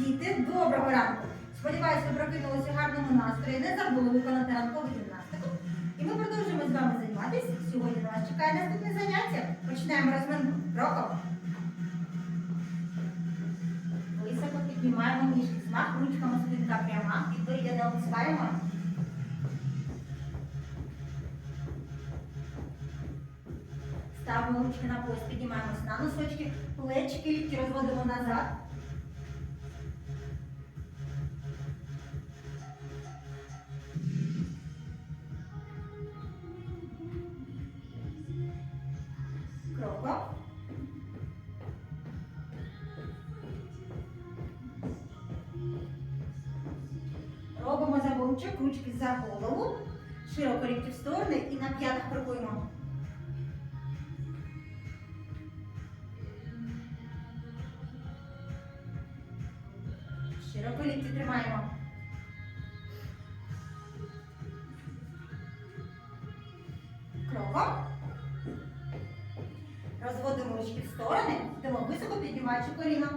Діти, доброго ранку! Сподіваюся, ви прокинулися гарному настрої, не забули виконати ранкову гімнастику. І ми продовжуємо з вами займатися. Сьогодні на вас чекає наступне заняття. Починаємо розминку. Кроком. Високо піднімаємо ніжки. Смах ручками спинка пряма. Підборіддя не опускаємо. Ставимо ручки на пояс, піднімаємося на носочки, плечики, лікті розводимо назад. Робимо ручки за голову, широко лікті в сторони і на п'ятах крокуємо. Широко лікті тримаємо. Кроком. Розводимо ручки в сторони, йдемо високо піднімаючи коліно.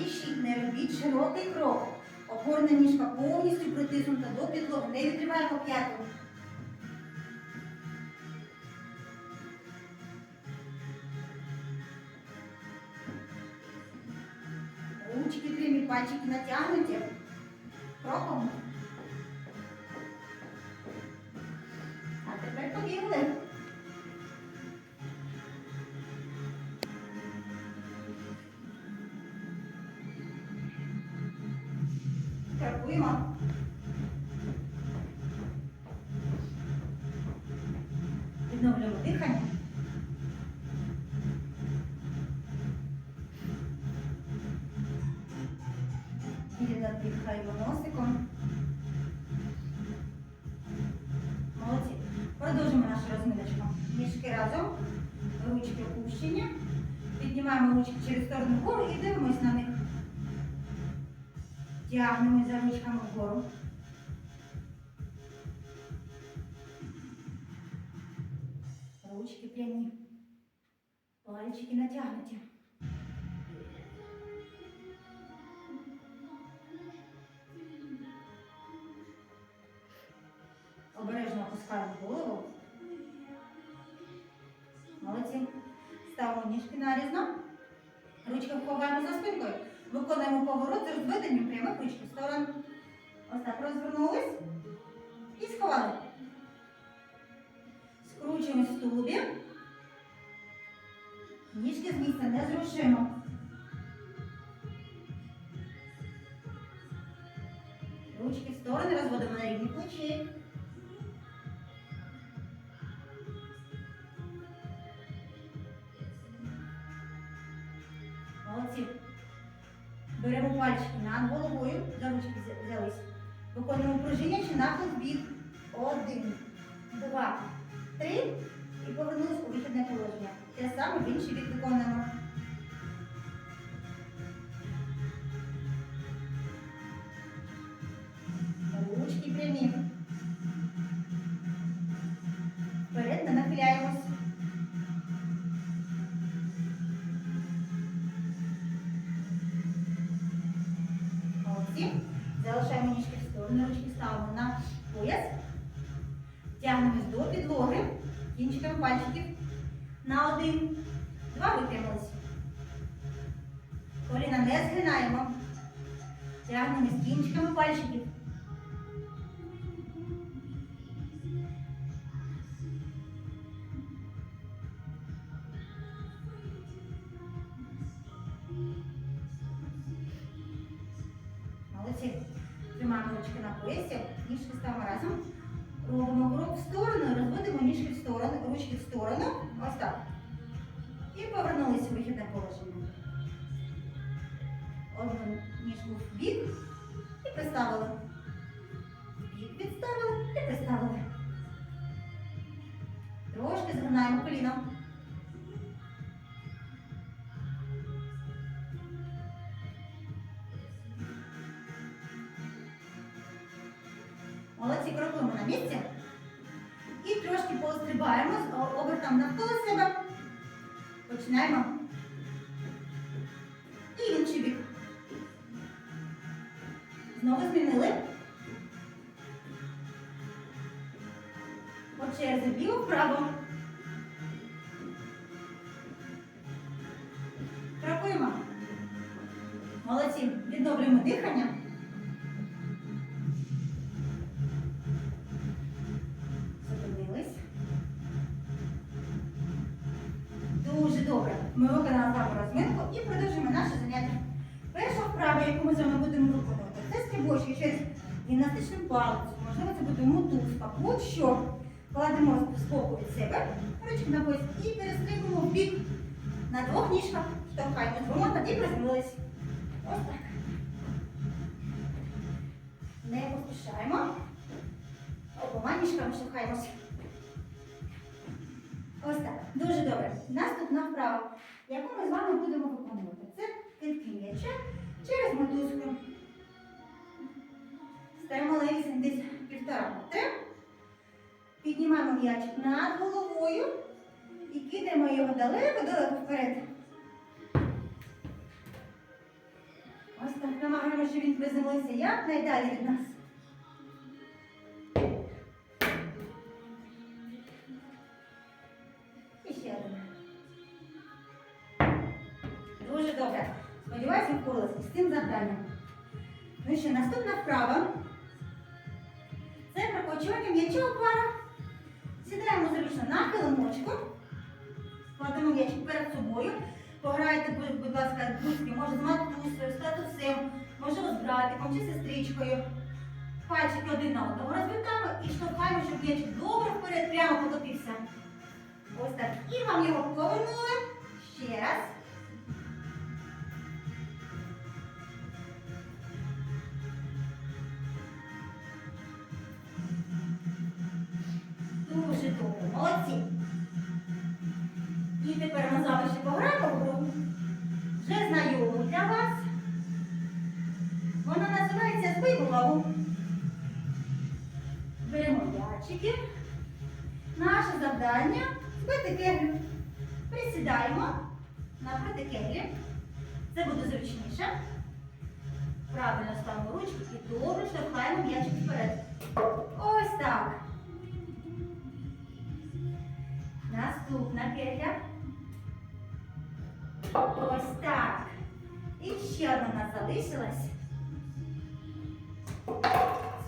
Спішіть, не робіть широкий крок. Опорна ніжка повністю притиснута до підлоги. Не відриваємо п'яту. Ручки прямі, пальчики натягнуті. Кроком. Крокуємо. Відновлюємо дихання. Рівно дихаємо носиком. Молодці. Продовжимо нашу розминочку. Ніжки разом, ручки опущені. Піднімаємо ручки через сторону вгору і дивимось на них. Тягнемо за ручками вгору. Ручки прямі. Пальчики натягнуті. Обережно опускаємо голову. Молодці. Ставимо ніжки нарізно. Ручки ховаємо за спинкою. Виконуємо поворот з розведенням прямих ручки в сторону. Ось так розвернулись і сховали. Скручуємо в тулубі. Ніжки з місця не зрушимо. Ручки в сторони розводимо на рівні плечі. Молодці. Беремо пальчики над головою, за ручки взя- взялись. Виконуємо пружиння чи нахил бік. Один, два, три. І повернулись у вихідне положення. Те саме в інший бік виконуємо. Молодці. Залишаємо ніжки в сторону, ручки ставимо на пояс. Тягнемось до підлоги. Кінчиками пальчиків. На один. Два випрямились. Коліна не згинаємо. Тягнемось кінчиками пальчиків. Поясі, ніжки ставимо разом. Робимо крок в сторону, розводимо ніжки в сторону, ручки в сторону. Ось так. І повернулися в вихідне положення. Одну ніжку в бік і приставили. Молодці, крокуємо на місці. І трошки пострибаємо з обертом навколо себе. Починаємо. І інший бік. Знову змінили. По черзі вліво вправо. Крокуємо. Молодці. Відновлюємо дихання. Добре. Ми виконали з вами розминку і продовжуємо наше заняття. Перша вправа, яку ми з вами будемо виконувати, це стрибочки через гімнастичну палицю. Можливо, це буде мотузка. Будь-що. Кладемо збоку від себе, ручки на пояс і перестрибуємо в бік на двох ніжках. Штовхаємо двома і приземлились. Ось так. Не поспішаємо. Обома ніжками штовхаємося. Ось так. Дуже добре. Наступна вправа, яку ми з вами будемо виконувати. Це кидки через мотузку. Ставимо левісень десь півтора метри. Піднімаємо м'ячик над головою і кидаємо його далеко-далеко вперед. Ось так намагаємося, щоб він приземлився якнайдалі від нас. Дуже добре. Сподіваюся, впоралися з цим завданням. Ну що, наступна вправа. Це прокочування м'яча у парах. Сідаємо зручно на килимочку. Кладемо м'ячик перед собою. Пограйте, будь, ласка, друзки, може з матусею, з татусем, можливо, з братиком чи сестричкою. Пальчики один на одного розвертаємо і штовхаємо, щоб м'ячик добре вперед прямо покотився. Ось так. І вам його повернули. Ще раз. Тепер ми з вами пограємо в гру. Вже знайому для вас. Вона називається «Збий голову». Беремо м'ячики. Наше завдання збити кеглю. Присідаємо напроти кеглі. Це буде зручніше. Правильно ставимо ручки і добре штовхаємо м'ячик вперед. Ось так. Наступна кегля. Ось так. І ще одна у нас залишилась.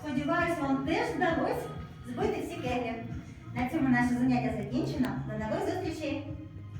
Сподіваюсь, вам теж вдалося збити всі кеглі. На цьому наше заняття закінчено. До нових зустрічей!